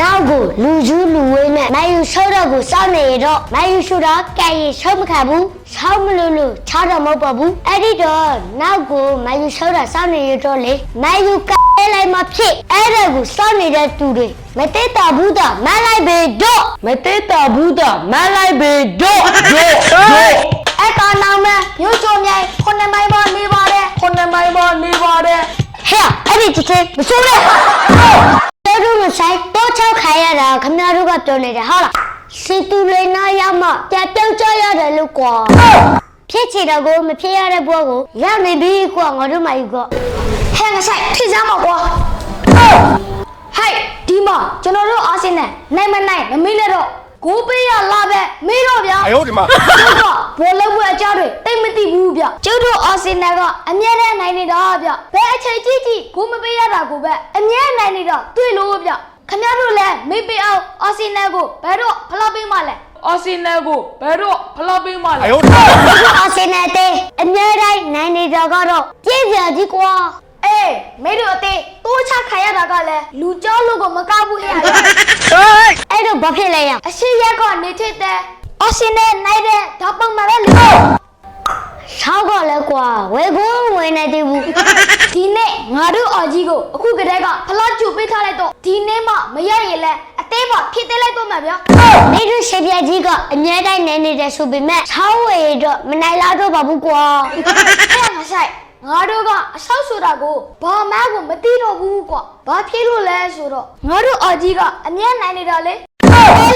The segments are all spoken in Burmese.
နောက်ကိုလူကျူးလူဝေးနဲ့မိုင်ယူဆောတော့ကိုစောင့်နေရတော့မိုင်ယူရှူတာကဲရီဆုံးမခံဘူးဆောင်းမလို့လို့ချားတော့မဟုတ်ပါဘူးအဲ့ဒီတော့နောက်ကိုမိုင်ယူဆောတာစောင့်နေရတော့လေမိုင်ယူကဲလိုက်မှဖြစ်အဲ့ဒါကိုစောင့်နေတဲ့သူတွေမတိတာဘူးတာမလိုက်ပေတော့မတိတာဘူးတာမလိုက်ပေတော့တော့တော့အဲ့ကောင်နောင်မမြို့ချုံမြိုင်ခုနှစ်မိုင်ပေါ်နေပါတယ်ခုနှစ်မိုင်ပေါ်နေပါတယ်ဟဲ့အဲ့ဒီချစ်ချင်းမစိုးနဲ့တော်တို့ မဆိုင်တော့ချောက်ခိုင်းရတာခင်ဗျားတို့ကပြောနေတယ်ဟုတ်လားစီတူလေးနာရမပြတ်ပြောက်ကြရတယ်လို့ကွာဖြစ်ချင်တော့ကိုမဖြစ်ရတဲ့ဘွားကိုရနေပြီကွာငါတို့မယူကဟဲ့ငါဆိုင်ဖြစ်စမ်းမကွာဟိုက်ဒီမှာကျွန်တော်တို့အာဆင်နယ်နိုင်မနိုင်မမေးနဲ့တော့ ကိုပေးရလာပဲမေးတော့ဗျာ 哎呦我的妈！ ကျုပ်ကဘောလုံးပွဲအကြောင်းတွေတိတ်မသိဘူးဗျကျုပ်တို့အာဆင်နယ်ကအမြဲတမ်းနိုင်နေတာဗျဘယ်အချိန်ကြီးကြီးကိုမပေးရတာကိုပဲအမြဲနိုင်နေတော့တွေ့လို့ဗျခင်ဗျားတို့လည်းမေးပေးအောင်အာဆင်နယ်ကိုဘယ်တော့ဖလောက်ပေးမှလဲ အာဆင်နယ်ကိုဘယ်တော့ဖလောက်ပေးမှ 哎 လဲ 呦我的妈！ အာဆင်နယ်တဲ့အမြဲတမ်းနိုင်နေတာကတော့ပြည့်ပြကြီးကွာအေးမေတို့အသေးတိုးချခိုင်ရတာကလည်းလူကြောလို့ကိုမကောက်ဘူးဟဲ့အဲ့ တော့ဘာဖြစ်လဲရအရှိရက်ကနေထစ်တဲ့အာဆင်နယ်နိုင်တဲ့ဓာတ်ပုံမှာပဲလူဆောက်ကလည်းကွာဝေကုန်းဝင်နေသေးဘူးဒီနေ့ငါတို့အော်ကြီးကိုအခုကတည်းကဖလားကျူပေးထားလိုက်တော့ဒီနေ့မှမရရင်လဲအသေးပါဖြစ်သေးလိုက်တော့မှာဗျာနေတို့ရှေပြကြီးကအမြဲတမ်းနေနေတယ်ဆိုပေမဲ့ဆောင်းဝေတော့မနိုင်လာတော့ပါဘူးကွာအဲ့ငါဆိုင်ငါတို့ကအဆောက်ဆိုတာကိုဘာမှကိုမသိတော့ဘူးကွာဘာဖြစ်လို့လဲဆိုတော့ငါတို့အော်ကြီးကအမြဲနိုင်နေတာလေအဲ့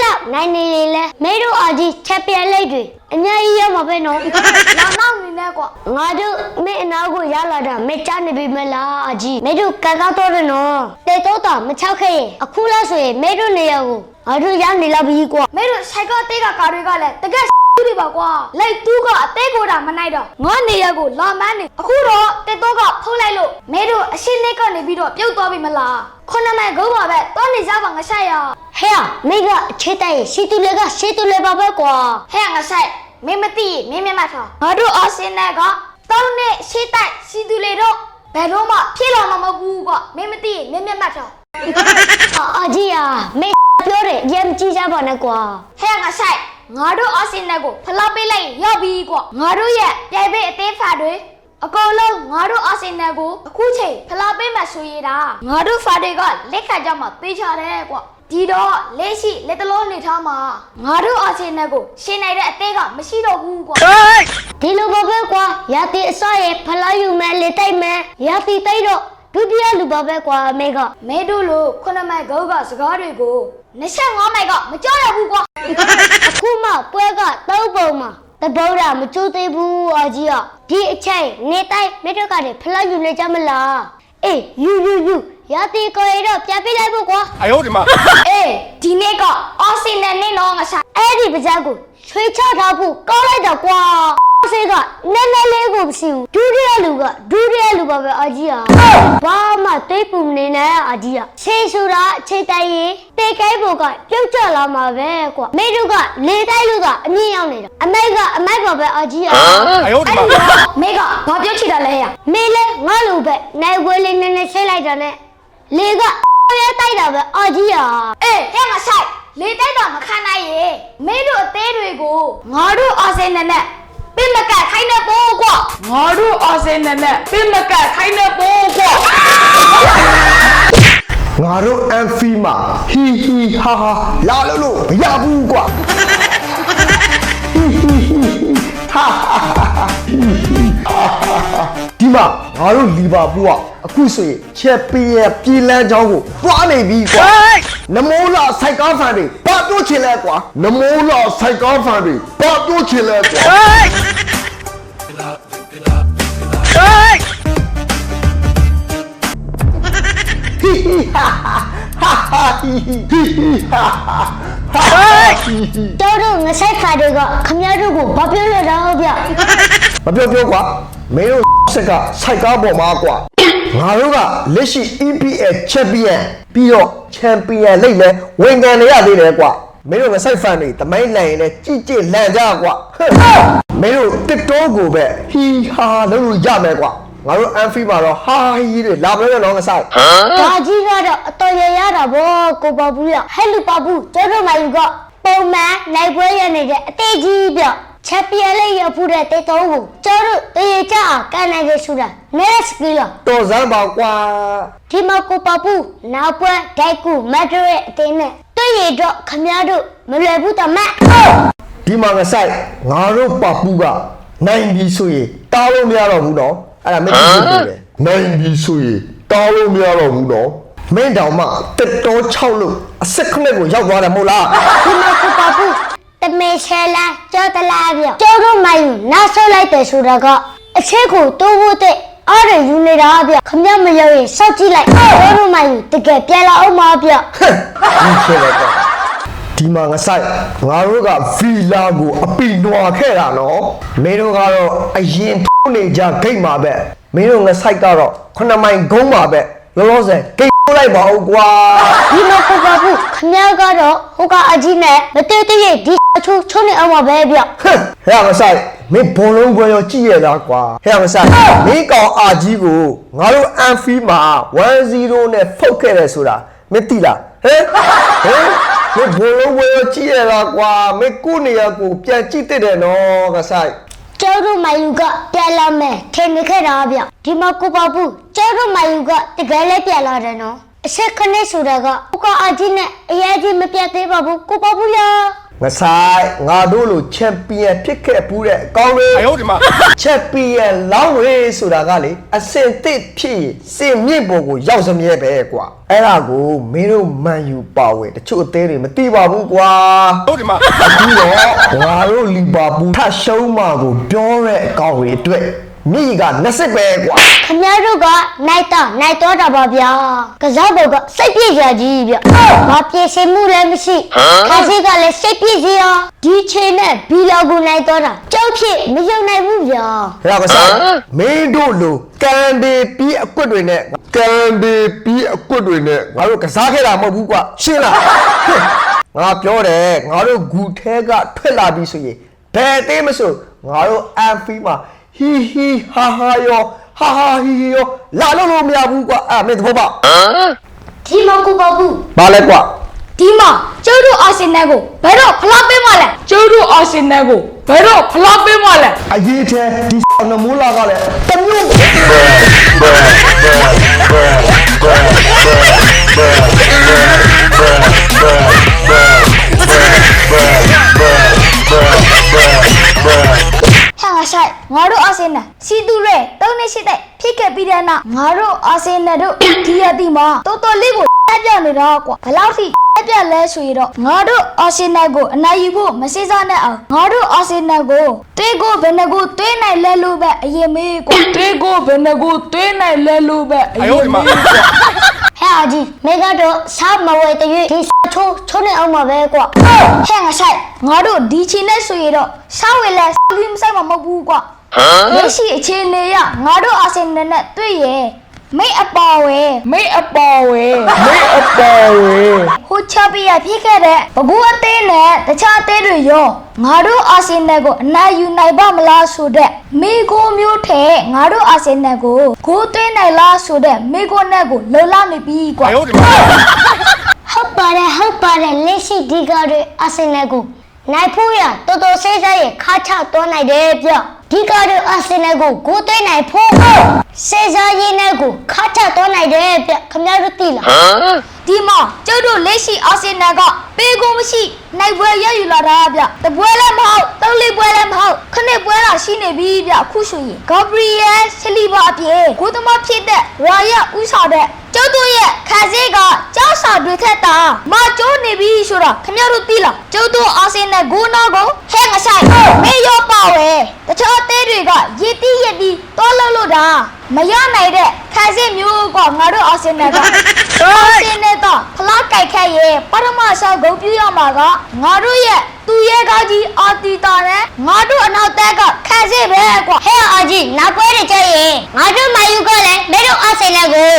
လောက်နိုင်နေလေလဲမေတို့အော်ကြီးချက်ပြဲလိုက်တွေအများကြီးရမှာပဲနော်လာနောက်နေနဲ့ကွာငါတို့မင်းအနာကိုရလာတာမချနေပြီမလားအကြီးမင်းတို့ကကောက်တော့တယ်နော်တေတော့တာမချောက်ခဲ့ရင်အခုလားဆိုရင်မင်းတို့နေရာကိုငါတို့ရောက်နေလာပြီကွာမင်းတို့ဆိုင်ကတေးကကာတွေကလည်းတကယ်တွေပါကွာလိုက်တူးကအသေးကိုတာမနိုင်တော့ငါနေရာကိုလာမန်းနေအခုတော့တေတော့ကဖုံးလိုက်လို့မင်းတို့အရှင်းလေးကနေပြီးတော့ပြုတ်သွားပြီမလားခုနမဲကုန်းပါပဲတောနေကြပါငါဆိုင်ရ ဟဲ့မင်းကအချေတိုက်ရှိတူလေးကရှိတူလေးပါပဲကွာဟဲ့ငါဆိုင်မင်းမသိမင်းမျက်မှတ်ထားငါတို့အာဆင်နယ်ကတောင်းနဲ့ရှေ့တိုက်စီသူလေတော့ဘယ်တော့မှဖြစ်လာမှာမဟုတ်ဘူးကမင်းမသိမင်းမျက်မှတ်ထားအာကြီးယာမင်းပြောတယ်ရမ်းကြည့်ကြပါနဲ့ကွာဟဲ့ငါဆိုင်ငါတို့အာဆင်နယ်ကိုဖလောက်ပေးလိုက်ရောက်ပြီကွာငါတို့ရဲ့ပြိုင်ပိတ်အသေးဖာတွေအကုန်လုံးငါတို့အာဆင်နယ်ကိုအခုချိန်ဖလောက်ပေးမှဆိုရတာငါတို့ဖာတွေကလက်ခတ်ကြမှာပေးချတယ်ကွာ ဒီတော့လက်ရှိလက်တလုံးနေထားမှာငါတို့အာဆင်နယ်ကိုရှင်းနိုင်တဲ့အသေးကမရှိတော့ဘူးကွာဒီလိုပါပဲကွာရာတီအစောရဲ့ဖလားယူမယ်လေတိုက်မယ်ရာတီတိုက်တော့ဒုတိယလူပါပဲကွာအမေကမဲတို့လို့ခုနမိုက်ကောက်ကစကားတွေကို25မိုက်ကမကြောက်ရဘူးကွာအခုမှပွဲကသုံးပုံမှာတဘောရာမကျိုးသေးဘူးအကြီးอ่ะဒီအချိန်နေတိုက်မဲတို့ကလည်းဖလားယူနေကြမလားအေးယူယူယူ ရာတီကိုရီတော့ပြန်ပြလိုက်ဖို့ကွာအယောဒီမှာအေးဒီနေ့ကအော်စင်နယ်နဲ့တော့ငါစားအဲ့ဒီပကြက်ကိုချွေချထားဖို့ကောင်းလိုက်တော့ကွာဆေးကနည်းနည်းလေးကိုမရှိဘူးဒုတိယလူကဒုတိယလူပါပဲအကြီးอ่ะဘာမှတိတ်ပူမနေနဲ့အကြီးอ่ะခြေဆိုတာခြေတိုင်ရင်တိတ်ကိုင်းဖို့ကပြုတ်ကျလာမှာပဲကွာမိတို့ကလေတိုက်လို့ကအမြင့်ရောက်နေတာအမိုက်ကအမိုက်ပါပဲအကြီးอ่ะအယောဒီမှာမိကဘာပြောချင်တာလဲဟဲ့မေလဲငါ့လူပဲနိုင်ဝဲလေးနည်းနည်းချိန်လိုက်တာနဲ့ လေကရဲတိုက်တာပဲအာကြီးอ่ะအေးဟဲ့ငါဆိုင်လေတိုက်တာမခံနိုင်ရေမေတို့အသေးတွေကိုငါတို့အာဆင်နယ်နဲ့ပင်မကတ်ခိုင်းနေပို့ကွာငါတို့အာဆင်နယ်နဲ့ပင်မကတ်ခိုင်းနေပို့ကွာငါတို့အန်ဖီမှာဟီဟီဟာဟာလာလို့လို့မရဘူးကွာဟီဟီဟီဟာဟာဟာဒီမှာငါတို့လီဗာပူးကအခုဆိုရင်ချက်ပီရဲ့ပြည်လန်းချောင်းကိုတွားနေပြီကွာနမိုးလာစိုက်ကားဖန်တွေဘာပြောချင်လဲကွာနမိုးလာစိုက်ကားဖန်တွေဘာပြောချင်လဲကွာဟီဟီဟာဟာဟာဟီဟီဟီဟီဟာဟာဟာဟီဟီတို့တို့ငဆိုင်ခါတွေကခမရတို့ကိုဘာပြောရတော့ဗျမပြောပြောကွာ မင်းတို့ဆက်ကစိုက်ကားပေါ်မှာကွာငါတို့ကလက်ရှိ EPL Champion ပြီးတော့ Champion လိမ့်လဲဝင်ကန်နေရသေးတယ်ကွာမင်းတို့ငဆိုင်ဖန်တွေတမိုင်းနိုင်ရင်လည်းကြည်ကြည်လန့်ကြကွာဟဲ့မင်းတို့ TikTok ကိုပဲဟီဟာလို့လို့ရမယ်ကွာငါတို့အန်ဖီမှာတော့ဟာဟီးတွေလာမလို့တော့ငါဆိုင်ဒါကြီးကတော့အတော်ရရတာဗောကိုပပူရဟဲ့လူပပူကျတော့မယူကပုံမှန်နိုင်ပွဲရနေတဲ့အသေးကြီးပြ ချက်ပြဲလေးရဖူးတဲ့တေတုံးကိုကျတို့တရေကြအောင်ကန်နိုင်ရဆူတာ next skill တော်စမ်းပါကွာဒီမှာကိုပပူနောက်ပွဲဒိုက်ကူမတ်ဒရစ်အတင်းနဲ့တွေ့ရတော့ခမရတို့မလွယ်ဘူးတမတ်ဒီမှာငါဆိုင်ငါတို့ပပူကနိုင်ပြီဆိုရင်တားလို့မရတော့ဘူးနော်အဲ့ဒါမင်းသိတယ်နိုင်ပြီဆိုရင်တားလို့မရတော့ဘူးနော်မင်းတောင်မှတက်တော်6လို့အဆက်ခနဲ့ကိုရောက်သွားတယ်မဟုတ်လားဒီမှာကိုပပူ တမေရှဲလာကြောတလာပြကျတို့မယူနောက်ဆုတ်လိုက်တယ်ဆိုတော့ကအချက်ကိုတိုးဖို့တဲ့အားရယူနေတာဗျခမရမရောက်ရင်စောက်ကြည့်လိုက်ကျတို့မယူတကယ်ပြန်လာအောင်ပါဗျဟဲ့ဒီချက်လိုက်တော့ဒီမှာငါဆိုင်ငါတို့ကဗီလာကိုအပီနွာခဲ့တာနော်မင်းတို့ကတော့အရင်ထိုးနေကြဂိတ်မှာပဲမင်းတို့ငါဆိုင်ကတော့ခုနှစ်မိုင်ဂုံးမှာပဲလောလောဆယ်ဂိတ်ထိုးလိုက်ပါဦးကွာဒီမှာကိုပပူခမရကတော့ဟိုကအကြီးနဲ့မတေးသေးရဲ့ ဒီချိုးချိုးနေအောင်ပါပဲဗျဟဲ့ဟဲ့မဆိုင်မင်းဘောလုံးပွဲရောကြည့်ရလားကွာဟဲ့မဆိုင်မင်းကောင်အာကြီးကိုငါတို့အန်ဖီမှာ1-0နဲ့ဖုတ်ခဲ့တယ်ဆိုတာမင်းသိလားဟဲ့ဟဲ့မင်းဘောလုံးပွဲရောကြည့်ရလားကွာမင်းကိုယ့်နေရာကိုပြန်ကြည့်တဲ့တယ်နော်ငါဆိုင်ကျတို့မယူကပြန်လာမယ်ထင်နေခဲ့တာဗျဒီမှာကိုပပူကျတို့မယူကတကယ်လည်းပြန်လာတယ်နော်အချက်ခနဲ့ဆိုတာကဟိုကအကြီးနဲ့အရေးကြီးမပြတ်သေးပါဘူးကိုပပူရ ငဆိုင်ငါတို့လိုချန်ပီယံဖြစ်ခဲ့ဘူးတဲ့အကောင်းလေးအယောဒီမှာချန်ပီယံလောင်းဝေးဆိုတာကလေအစင်သစ်ဖြစ်ရင်စင်မြင့်ပေါ်ကိုရောက်စမြဲပဲကွာအဲ့ဒါကိုမင်းတို့မန်ယူပါဝင်တချို့အသေးတွေမသိပါဘူးကွာဟုတ်ဒီမှာအခုတော့ငါတို့လီဗာပူးထရှုံးမှာကိုပြောတဲ့အကောင်းလေးအတွက် မိက20ပဲကွာခမရတို့ကနိုင်တော့နိုင်တော့တာပါဗျာကစားတော့ကစိတ်ပြည့်ကြကြီးဗျဘာပြည့်စင်မှုလည်းမရှိခါစီကလည်းစိတ်ပြည့်စီရောဒီချိန်နဲ့ဘီလောကိုနိုင်တော့တာကြောက်ဖြစ်မယုံနိုင်ဘူးဗျာဟဲ့ကစားမင်းတို့လိုကန်ဒီပြီးအကွက်တွေနဲ့ကန်ဒီပြီးအကွက်တွေနဲ့ငါတို့ကစားခဲ့တာမဟုတ်ဘူးကွာရှင်းလားဟဲ့ငါပြောတယ်ငါတို့ဂူထဲကထွက်လာပြီဆိုရင်ဘယ်သေးမဆိုငါတို့အန်ဖီမှာ ဟီဟီဟာဟာယောဟာဟာဟီဟီယောလာလို့လို့မရဘူးကွာအဲ့မင်းသဘောပေါက်ဒီမကူပါဘူးဘာလဲကွာဒီမှာကျုပ်တို့အာဆင်နယ်ကိုဘယ်တော့ဖလားပေးမလဲကျိုးတို့အာဆင်နယ်ကိုဘယ်တော့ဖလားပေးမလဲအရေးထဲဒီနမူလာကလည်းတမျိုး အာဆင်နယ်တို့ဒီရက်ဒီမှာတော်တော်လေးကိုပြပြနေတော့ကွာဘလောက်ထိပြက်လဲဆိုရတော့ငါတို့အာဆင်နယ်ကိုအနိုင်ယူဖို့မစိစားနဲ့အောင်ငါတို့အာဆင်နယ်ကိုတွေးကိုဘယ်နှကိုတွေးနိုင်လဲလို့ပဲအရင်မေးကွာတွေးကိုဘယ်နှကိုတွေးနိုင်လဲလို့ပဲအရင်မေးကွာဟဲ့အကြီးမေကတော့စားမဝဲတရွေ့ဒီချိုးချိုးနေအောင်ပါပဲကွာဟဲ့ငါဆိုင်ငါတို့ဒီချင်းနဲ့ဆိုရတော့စားဝဲလဲစပြီးမဆိုင်မှာမဟုတ်ဘူးကွာဟမ်လက်ရှိအခြေအနေရငါတို့အာဆင်နယ်နဲ့တွေ့ရဲ့ မိတ်အပေါ်ဝဲမိတ်အပေါ်ဝဲမိတ်အပေါ်ဝဲဟိုချပီရဖြစ်ခဲ့တဲ့ဘကူအသေးနဲ့တခြားအသေးတွေရောငါတို့အာဆင်နယ်ကိုအနိုင်ယူနိုင်ပါမလားဆိုတဲ့မိကိုမျိုးထဲငါတို့အာဆင်နယ်ကိုဂိုးသွင်းနိုင်လားဆိုတဲ့မိကိုနဲ့ကိုလှလာမိပြီကွာဟုတ်ပါတယ်ဟုတ်ပါတယ်လက်ရှိဒီကတွေအာဆင်နယ်ကိုနိုင်ဖို့ရတော်တော်စိတ်စားရခါချတော့နိုင်တယ်ဗျ ဒီကားတွေအစင်နယ်ကိုကိုသိမ်းနိုင်ဖို့စေးစားရင်းနဲ့ကိုခါချတော့နိုင်တယ်ပြခင်ဗျားတို့သိလား ဒီမှာကျုပ်တို့လက်ရှိအစင်နယ်ကပေးကိုမရှိနိုင်ပွဲရယူလာတာဗျတပွဲလည်းမဟုတ်သုံးလေးပွဲလည်းမဟုတ်ခဏပွဲလာရှိနေပြီဗျအခုဆိုရင်ဂါဘရီယယ်ဆလီဘာအပြင်ကိုသမားဖြစ်တဲ့ရာယဦးဆောင်တဲ့ကျုပ်တို့ရဲ့ခန်းစည်းကကြောက်စာတွေထက်တာမကျိုးနေပြီဆိုတာခင်ဗျားတို့သိလားကျုပ်တို့အာဆင်နယ်ဂိုးနာကိုဟဲငဆိုင်မေရောပါဝဲတခြားအသေးတွေကရည်တီးရည်တီးတော့လှုပ်လို့တာ မရနိုင်တဲ့ခန်းစည်းမျိုးကငါတို့အာဆင်နယ်ကအာဆင်နယ်တော့ဖလားကြိုက်ခတ်ရဲ့ပထမဆုံးဂုံပြရမှာကငါတို့ရဲ့သူရဲကောင်းကြီးအာတီတာနဲ့ငါတို့အနောက်တက်ကခန်းစည်းပဲကွာဟဲအာကြီးနောက်ပွဲတွေကြရင်ငါတို့မယူကလည်းမင်းတို့အာဆင်နယ်ကို